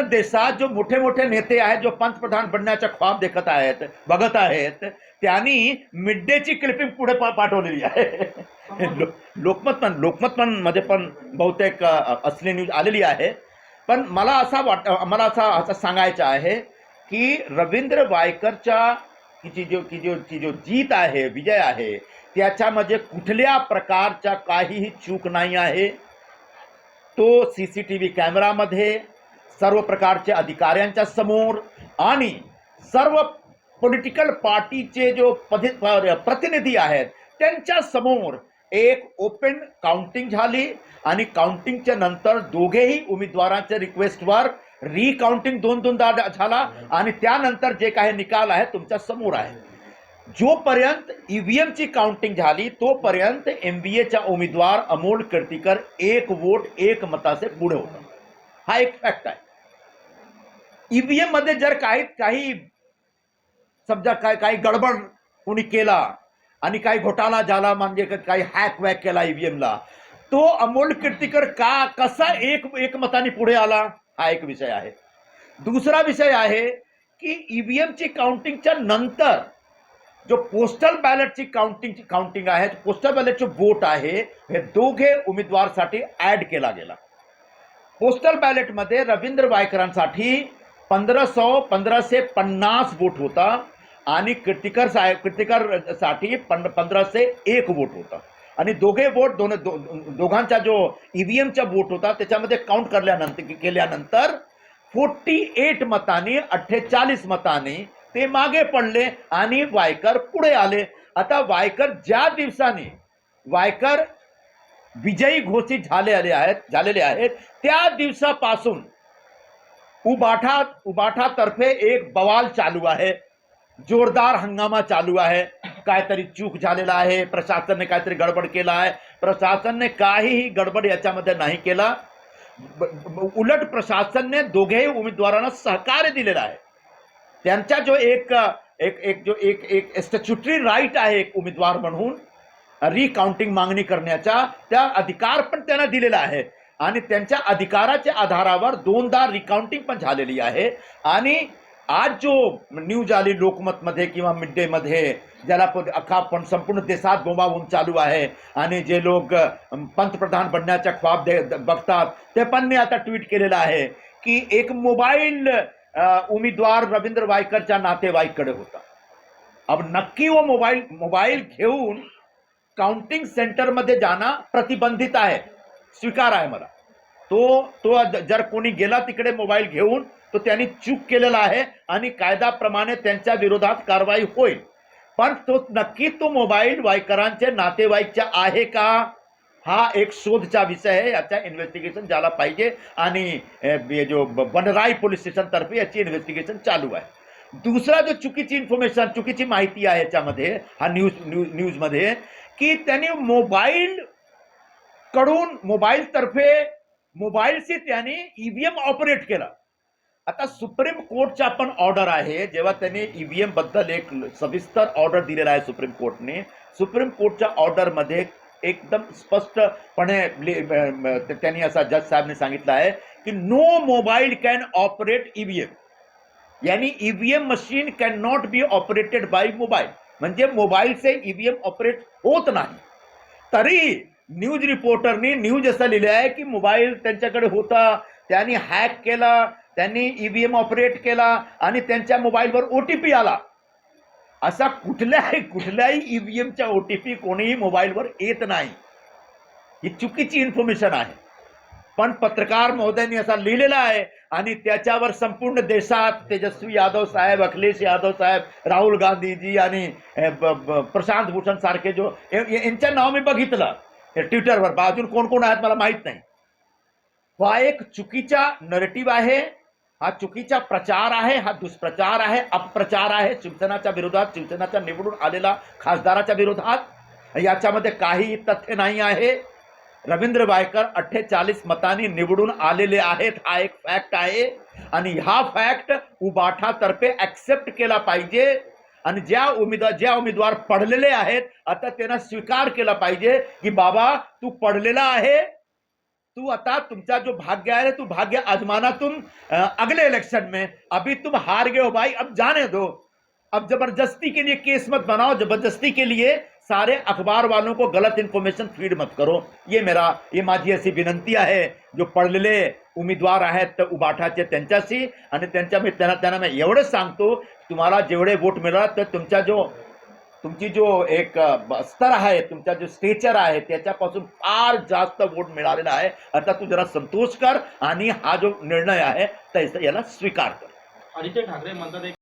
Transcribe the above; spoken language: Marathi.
संपूर्ण देशात जो मोठे मोठे नेते आहेत जो पंतप्रधान बनण्याचा ख्वाब देखत आहेत बघत आहेत त्यांनी मिड डेची क्लिपिंग पुढे पाठवलेली आहे. लो- लोकमत पण लोकमत पण मध्ये पण बहुतेक असली न्यूज आलेली आहे. पण मला असा वाट मला असा असं सांगायचं आहे की रवींद्र वायकरच्या की जी जो की जो की जो जीत आहे विजय आहे त्याच्यामध्ये कुठल्या प्रकारच्या काहीही चूक नाही आहे. तो सी सी टी व्ही कॅमेरामध्ये सर्व प्रकारच्या अधिकाऱ्यांच्या समोर आणि सर्व पॉलिटिकल पार्टीचे जो पधि- प्रतिनिधी आहेत त्यांच्यासमोर एक ओपन काउंटिंग झाली आणि काउंटिंगच्या नंतर दोघेही उमेदवारांच्या रिक्वेस्टवर रिकाउंटिंग दोन दोनदा झाला आणि त्यानंतर जे काही निकाल आहे तुमच्यासमोर आहे जोपर्यंत ई व्ही एमची काउंटिंग झाली तोपर्यंत एम बी एच्या उमेदवार अमोल कीर्तीकर एक वोट एक मताचे पुढे होता. हा एक फॅक्ट आहे. ईव्हीएममध्ये जर काही काही समजा काय काही गडबड कोणी केला आणि काही घोटाळा झाला म्हणजे काही हॅक वॅक केला ईव्हीएमला तो अमोल कीर्तीकर का कसा एक एक मताने पुढे आला? हा एक विषय आहे. दुसरा विषय आहे की ईव्हीएमची काउंटिंगच्या नंतर जो पोस्टल बॅलेटची काउंटिंगची काउंटिंग आहे पोस्टल बॅलेटचे वोट आहे हे दोघे उमेदवारसाठी ऍड केला गेला. पोस्टल बॅलेटमध्ये रवींद्र वायकरांसाठी पंधराशे पंधराशे पन्नास वोट होता आणि कीर्तिकर साहेब कीर्तिकरसाठी पं पंधराशे एक वोट होता. आणि दोघे वोट दोन दो, दोघांचा जो ईव्हीएमचा वोट होता त्याच्यामध्ये काउंट करल्यानंतर केल्यानंतर फोर्टी एट मतांनी अठ्ठेचाळीस मतांनी ते मागे पडले आणि वायकर पुढे आले. आता वायकर ज्या दिवसाने वायकर विजयी घोषित झाले आले आहेत झालेले आहेत त्या दिवसापासून उबाठा उबाठातर्फे एक बवाल चालू आहे. जोरदार हंगामा चालू आहे. काहीतरी चूक झालेला आहे. प्रशासनने काहीतरी गडबड केला आहे. प्रशासनने काहीही गडबड याच्यामध्ये नाही केला. उलट प्रशासनने दोघेही उमेदवारांना सहकार्य दिलेलं आहे. त्यांचा जो एक एक एक जो एक एक स्टॅच्युटरी राईट आहे एक उमेदवार म्हणून रिकाउंटिंग मागणी करण्याचा त्या अधिकार पण त्यांना दिलेला आहे. आणि त्यांच्या अधिकाराच्या आधारावर दोनदा रिकाउंटिंग पण झालेली आहे. आणि आज जो न्यूज आली लोकमतमध्ये किंवा मिड डेमध्ये ज्याला अख्खा पण संपूर्ण देशात बोंबाबोंब चालू आहे आणि जे लोक पंतप्रधान बनण्याचा ख्वाब दे बघतात ते पण मी आता ट्विट केलेलं आहे की एक मोबाईल उमेदवार रवींद्र वायकरच्या नातेवाईककडे होता. अब नक्की वो मोबाईल मोबाईल घेऊन काउंटिंग सेंटरमध्ये जाणं प्रतिबंधित आहे. स्वीकार आहे मला. तो तो जर कोणी गेला तिकडे मोबाईल घेऊन तो त्यांनी चूक केलेला आहे आणि कायद्याप्रमाणे त्यांच्या विरोधात कारवाई होईल. पण तो नक्की तो मोबाईल वायकरांचे नातेवाईकच्या आहे का? हा एक शोधचा विषय आहे याचा इन्व्हेस्टिगेशन झाला पाहिजे. आणि जो बनराई पोलीस स्टेशनतर्फे याची इन्व्हेस्टिगेशन चालू आहे. दुसरा जो चुकीची इन्फॉर्मेशन चुकीची माहिती आहे याच्यामध्ये हा न्यूज न्यूज न्यूजमध्ये की त्यांनी मोबाईल कडून मोबाईल तर्फे मोबाईलशी त्यांनी ईव्हीएम ऑपरेट केला. आता सुप्रीम कोर्टचा पण ऑर्डर आहे जेव्हा त्यांनी ईव्हीएमबद्दल एक सविस्तर ऑर्डर दिलेला आहे सुप्रीम कोर्टने. सुप्रीम कोर्टच्या ऑर्डरमध्ये एकदम स्पष्टपणे त्यांनी असा जज साहेबने सांगितलं आहे की no mobile can operate EVM यानी EVM machine can not be operated by mobile म्हणजे मोबाईलचे ईव्हीएम ऑपरेट होत नाही. तरी न्यूज रिपोर्टरनी न्यूज असं लिहिलं आहे की मोबाईल त्यांच्याकडे होता त्यांनी हॅक केला त्यांनी ई व्ही एम ऑपरेट केला आणि त्यांच्या मोबाईलवर ओ टी पी आला. असा कुठल्याही कुठल्याही ई व्ही एमच्या ओ टी पी कोणीही मोबाईलवर येत नाही. ही चुकीची इन्फॉर्मेशन आहे. पण पत्रकार महोदयांनी असा लिहिलेला आहे आणि त्याच्यावर संपूर्ण देशात तेजस्वी यादव साहेब अखिलेश यादव साहेब राहुल गांधीजी आणि प्रशांत भूषण सारखे जो यांच्या नाव मी बघितलं. हे ट्विटरवर बा- अजून कोण कोण आहेत मला माहीत नाही. हा एक चुकीचा नरेटिव्ह आहे हा चुकीचा प्रचार आहे हा दुष्प्रचार आहे अपप्रचार आहे शिवसेनाच्या विरोधात शिवसेनाच्या निवडून आलेला खासदाराच्या विरोधात. याच्यामध्ये काही तथ्य नाही आहे. रवींद्र वायकर अठ्ठेचाळीस मतांनी निवडून आलेले आहेत हा एक फॅक्ट आहे. आणि हा फॅक्ट उबाठातर्फे ऍक्सेप्ट केला पाहिजे. आणि ज्या उमेदवार ज्या उमेदवार आहेत, आता स्वीकार केला पाहिजे की, बाबा, तू पडलेला आहे. तू आता तुमचा जो भाग्य है तू भाग्य आजमाना तुम अगले इलेक्शन में. अभी तुम हार गए हो भाई, अब जाने दो. अब ज़बरदस्ती के लिए केस मत बनाओ, ज़बरदस्ती के लिए सारे अखबार वालों को गलत इन्फॉर्मेशन फ़ीड मत करो. ये मेरा ये माझी ऐसी विनंती है जो पडलेले उमेदवार आहेत उबाठाचे त्यांच्याशी आणि त्यांच्या मी त्यांना त्यांना मी एवढंच सांगतो तुम्हाला जेवढे वोट मिळाला तर तुमचा जो तुमची जो एक स्तर आहे तुमचा जो स्टेचर आहे त्याच्यापासून फार जास्त वोट मिळालेला आहे. आता तू जरा संतोष कर आणि हा जो निर्णय आहे त्याचा याला स्वीकार कर. आदित्य ठाकरे म्हणतात